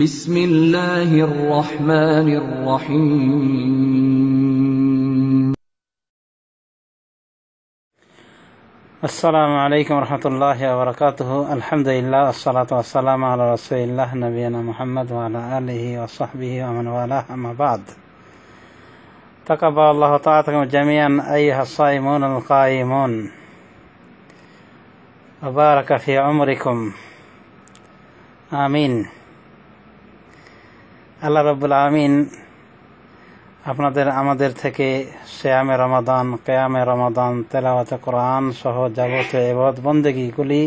بسم الله الرحمن الرحيم السلام عليكم ورحمة الله وبركاته الحمد لله والصلاة والسلام على رسول الله نبينا محمد وعلى آله وصحبه ومن والاه أما بعد تقبل الله طاعتكم جميعا أيها الصائمون القائمون وبارك في عمركم آمين আল্লাহ রব্বুল আমিন আপনাদের, আমাদের থেকে শ্যামে রমাদান, কেয়ামে রমাদান, তেলাওয়াতে কোরআন সহ যাবতীয় এবাদ বন্দেগীগুলি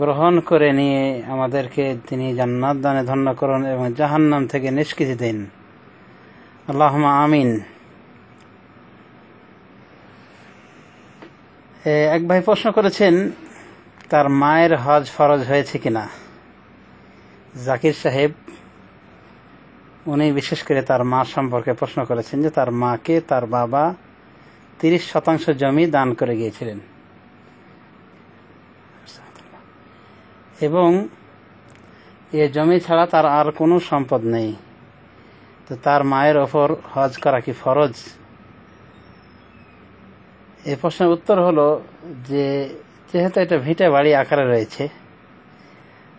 গ্রহণ করে নিয়ে আমাদেরকে তিনি জান্নাত দানে ধন্য করুন এবং জাহান্নাম থেকে নিষ্কৃতি দিন। আল্লাহ আমিন। এক ভাই প্রশ্ন করেছেন, তার মায়ের হজ ফরজ হয়েছে কিনা? জাকির সাহেব উনি বিশেষ করে তার মা সম্পর্কে প্রশ্ন করেছেন যে তার মাকে, তার বাবা তিরিশ শতাংশ জমি দান করে গিয়েছিলেন। এবং এ জমি ছাড়া তার আর কোনো সম্পদ নেই। তো তার মায়ের ওপর হজ করা কি ফরজ? এ প্রশ্নের উত্তর হলো যে, যেহেতু এটা ভিটে বাড়ি আকারে রয়েছে,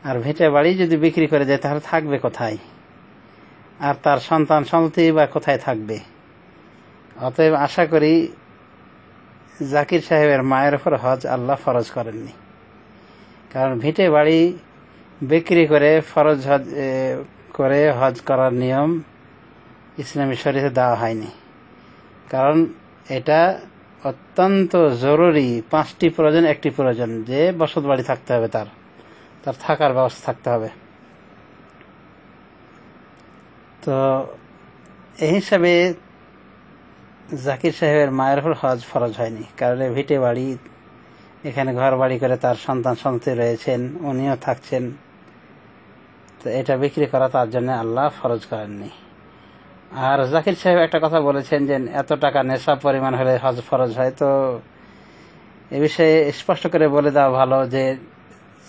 আর ভিটে বাড়ি যদি বিক্রি করে দেয় তাহলে থাকবে কোথায়? আর তার সন্তান সন্ততি বা কোথায় থাকবে? অতএব আশা করি জাকির সাহেবের মায়ের উপর হজ আল্লাহ ফরজ করেননি। কারণ ভিটে বাড়ি বিক্রি করে ফরজ হজ করে হজ করার নিয়ম ইসলামী শরীরে দেওয়া হয়নি। কারণ এটা অত্যন্ত জরুরি, পাঁচটি প্রয়োজন, একটি প্রয়োজন, যে বসত বাড়ি থাকতে হবে তার তার থাকার ব্যবস্থা থাকতে হবে। তো এই হিসাবে জাকির সাহেবের মায়ের উপর হজ ফরজ হয়নি। কারণ ভিটে বাড়ি, এখানে ঘর বাড়ি করে তার সন্তান সন্ততি রয়েছেন, উনিও থাকছেন। তো এটা বিক্রি করা তার জন্য আল্লাহ ফরজ করেননি। আর জাকির সাহেব একটা কথা বলেছেন যে, এত টাকা নেশা পরিমাণ হলে হজ ফরজ হয়। তো এ বিষয়ে স্পষ্ট করে বলে দেওয়া ভালো যে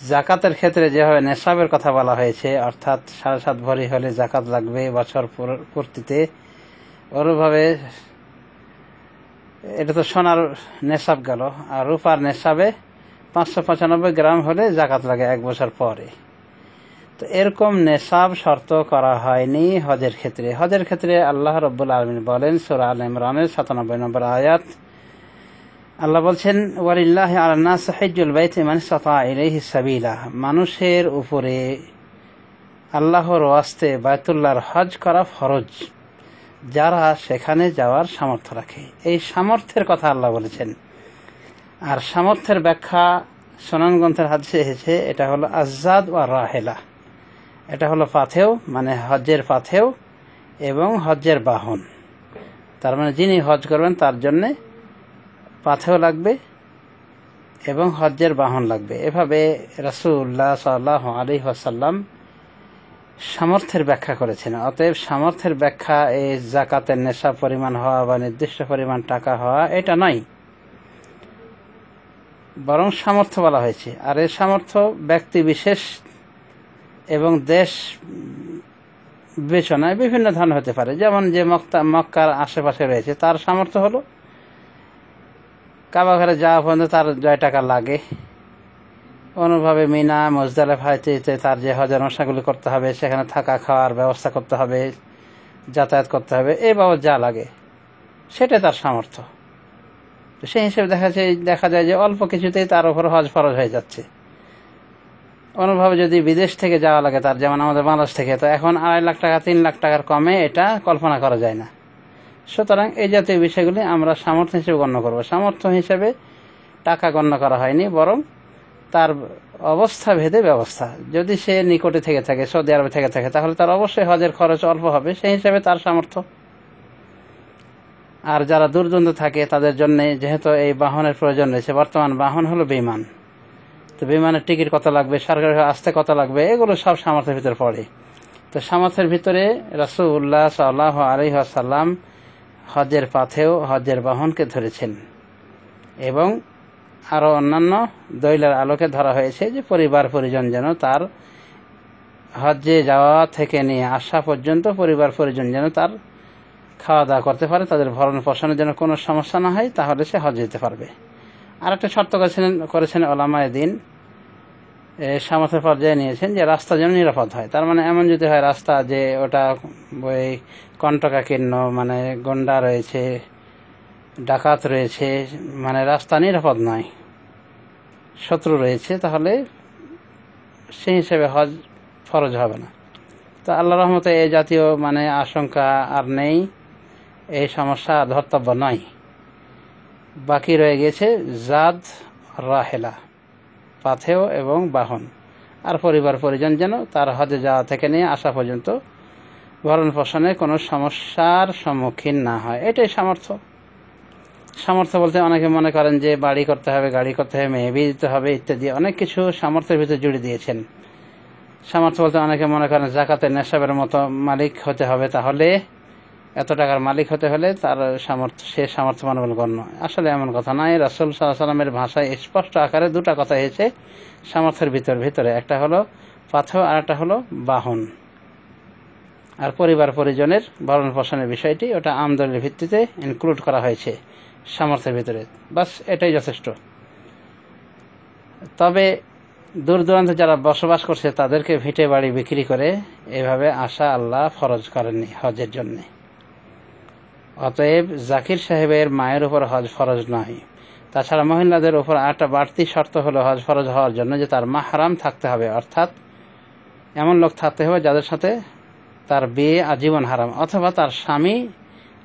জাকাতের ক্ষেত্রে যেভাবে নেশাবের কথা বলা হয়েছে, অর্থাৎ সাড়ে সাত ভরি হলে জাকাত লাগবে বছর পুর- পূর্তিতে ওরভাবে এটা তো সোনার নেশাব গেল, আর রূপার নেশাবে পাঁচশো পঁচানব্বই গ্রাম হলে জাকাত লাগে এক বছর পরে। তো এরকম নেশাব শর্ত করা হয়নি হজের ক্ষেত্রে। হজের ক্ষেত্রে আল্লাহ রব্বুল আলমিন বলেন, সুরা আল ইমরানের সাতানব্বই নম্বর আয়াত আল্লাহ বলছেন, ওয়ালিল্লাহ আল্লাহ সাহিজুল বাইতে মানে ইলাইহি সাবিলা। মানুষের উপরে আল্লাহর ওয়াস্তে বায়তুল্লাহর হজ করা ফরজ, যারা সেখানে যাওয়ার সামর্থ্য রাখে। এই সামর্থ্যের কথা আল্লাহ বলেছেন। আর সামর্থ্যের ব্যাখ্যা সোনান গ্রন্থের হাদিসে এসেছে, এটা হলো আজাদ ও রাহেলা। এটা হলো পাথেও মানে হজ্জের পাথেও এবং হজ্জের বাহন। তার মানে যিনি হজ করবেন তার জন্যে পাথেও লাগবে এবং হজ্জের বাহন লাগবে। এভাবে রাসুল্লাহ সাল্লাহ আলী আসাল্লাম সামর্থ্যের ব্যাখ্যা করেছেন। অতএব সামর্থ্যের ব্যাখ্যা এই জাকাতের নেশা পরিমাণ হওয়া বা নির্দিষ্ট পরিমাণ টাকা হওয়া, এটা নয়। বরং সামর্থ্য বলা হয়েছে। আর এর সামর্থ্য ব্যক্তি বিশেষ এবং দেশ বিবেচনায় বিভিন্ন ধরনের হতে পারে। যেমন যে মক্তা মক্কার আশেপাশে রয়েছে, তার সামর্থ্য হলো কাবা ঘরে যাওয়া পর্যন্ত তার জয় টাকা লাগে। অনুভাবে মিনা, মজদালে ভাইতে তার যে হজের মশাগুলি করতে হবে, সেখানে থাকা খাওয়ার ব্যবস্থা করতে হবে, যাতায়াত করতে হবে এই বাবদ যা লাগে সেটা তার সামর্থ্য। তো সেই হিসেবে দেখা যায় দেখা যায় যে অল্প কিছুতেই তার উপর হজ ফরজ হয়ে যাচ্ছে। অনুভাবে যদি বিদেশ থেকে যাওয়া লাগে, তার যেমন আমাদের বাংলাদেশ থেকে, তো এখন আড়াই লাখ টাকা, তিন লাখ টাকার কমে এটা কল্পনা করা যায় না। সুতরাং এই জাতীয় বিষয়গুলি আমরা সামর্থ্য হিসেবে গণ্য করব। সামর্থ্য হিসেবে টাকা গণ্য করা হয়নি, বরং তার অবস্থা ভেদে ব্যবস্থা। যদি সে নিকটে থেকে থাকে, সৌদি আরবে থেকে থাকে, তাহলে তার অবশ্যই হজের খরচ অল্প হবে, সেই হিসাবে তার সামর্থ্য। আর যারা দূরদূরান্ত থাকে, তাদের জন্য যেহেতু এই বাহনের প্রয়োজন রয়েছে, বর্তমান বাহন হলো বিমান। তো বিমানের টিকিট কত লাগবে, সরকারি আসতে কত লাগবে, এগুলো সব সামর্থ্যের ভিতরে পড়ে। তো সামর্থ্যের ভিতরে রাসুল্লাহ সাল্লাহ আলহাসাল্লাম হজের পাথেও হজের বাহনকে ধরেছেন। এবং আরও অন্যান্য দৈলের আলোকে ধরা হয়েছে যে পরিবার পরিজন যেন তার হজ্জে যাওয়া থেকে নিয়ে আসা পর্যন্ত পরিবার পরিজন যেন তার খাওয়া দাওয়া করতে পারে, তাদের ভরণ পোষণের জন্য কোনো সমস্যা না হয়, তাহলে সে হজ যেতে পারবে। আর একটা শর্ত করেছিলেন করেছেন ওলামায় দিন সামর্থ্যের পর্যায়ে নিয়েছেন যে রাস্তা যেন নিরাপদ হয়। তার মানে এমন যদি হয় রাস্তা যে ওটা ওই কণ্টকাকীর্ণ মানে গন্ডা রয়েছে, ডাকাত রয়েছে মানে রাস্তা নিরাপদ নয়, শত্রু রয়েছে, তাহলে সেই হিসেবে হজ ফরজ হবে না। তো আল্লাহ রহমতে এই জাতীয় মানে আশঙ্কা আর নেই, এই সমস্যা ধর্তব্য নয়। বাকি রয়ে গেছে জাদ রাহেলা। পাথেও এবং বাহন। আর পরিবার পরিজন যেন তার হজে যাওয়া থেকে নিয়ে আসা পর্যন্ত ভরণ পোষণে কোনো সমস্যার সম্মুখীন না হয়। এটাই সামর্থ্য। সামর্থ্য বলতে অনেকে মনে করেন যে বাড়ি করতে হবে, গাড়ি করতে হবে, মেয়ে বিয়ে দিতে হবে ইত্যাদি। অনেক কিছু সামর্থ্যের ভিতরে জুড়ে দিয়েছেন। সামর্থ্য বলতে অনেকে মনে করেন জাকাতের নেশাবের মতো মালিক হতে হবে তাহলে এত টাকার মালিক হতে হলে তার সামর্থ্য, সে সামর্থ্যবান বলে গণ্য। আসলে এমন কথা নয় রাসুল সাল্লাহ সাল্লামের ভাষায় স্পষ্ট আকারে দুটা কথা এসেছে সামর্থ্যের ভিতর, ভিতরে। একটা হলো পাথর আর একটা হলো বাহন। আর পরিবার পরিজনের ভরণ পোষণের বিষয়টি, ওটা আমদনির ভিত্তিতে ইনক্লুড করা হয়েছে সামর্থ্যের ভিতরে। বাস, এটাই যথেষ্ট। তবে দূর দূরান্তে যারা বসবাস করছে, তাদেরকে ভিটে বাড়ি বিক্রি করে এভাবে আশা আল্লাহ ফরজ করেননি হজের জন্যে। অতএব জাকির সাহেবের মায়ের উপর হজ ফরজ নয়। তাছাড়া মহিলাদের উপর একটা বাড়তি শর্ত হলো হজ ফরজ হওয়ার জন্য যে তার মা হারাম থাকতে হবে, অর্থাৎ এমন লোক থাকতে হবে যাদের সাথে তার বিয়ে আজীবন হারাম, অথবা তার স্বামী,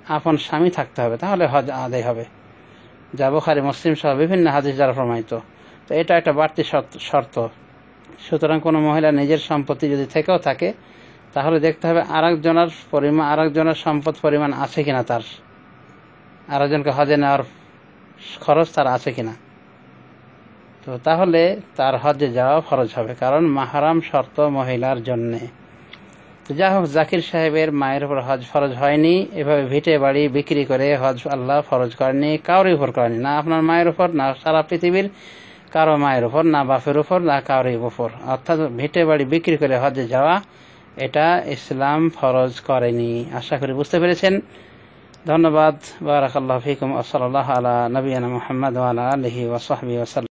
আপন স্বামী থাকতে হবে, তাহলে হজ আদায় হবে। যা বুখারি, মুসলিম সহ বিভিন্ন হাদিস দ্বারা প্রমাণিত। তো এটা একটা বাড়তি শর্ত। সুতরাং কোনো মহিলা নিজের সম্পত্তি যদি থেকেও থাকে তাহলে দেখতে হবে আর একজনের পরিমাণ আরেকজনের সম্পদ পরিমাণ আছে কিনা তার। আর একজনকে হজে নেওয়ার খরচ তার আছে কিনা। তো তাহলে তার হজে যাওয়া ফরজ হবে, কারণ মাহারাম শর্ত মহিলার জন্যে। তো যা হোক, জাকির সাহেবের মায়ের উপর হজ ফরজ হয়নি, এভাবে ভিটে বাড়ি বিক্রি করে হজ আল্লাহ ফরজ করেনি কারোর উপর করেনি। না আপনার মায়ের উপর, না সারা পৃথিবীর কারও মায়ের উপর, না বাপের উপর, না কারোর উপর। অর্থাৎ ভিটে বাড়ি বিক্রি করে হজে যাওয়া এটা ইসলাম ফরজ করেনি। আশা করি বুঝতে পেরেছেন। ধন্যবাদ। বারাকাল্লাহ ফিকুম। আসসালাহ আলা নবীনা মোহাম্মদ আলা আলহি ওসাহবি ওসাল্লাম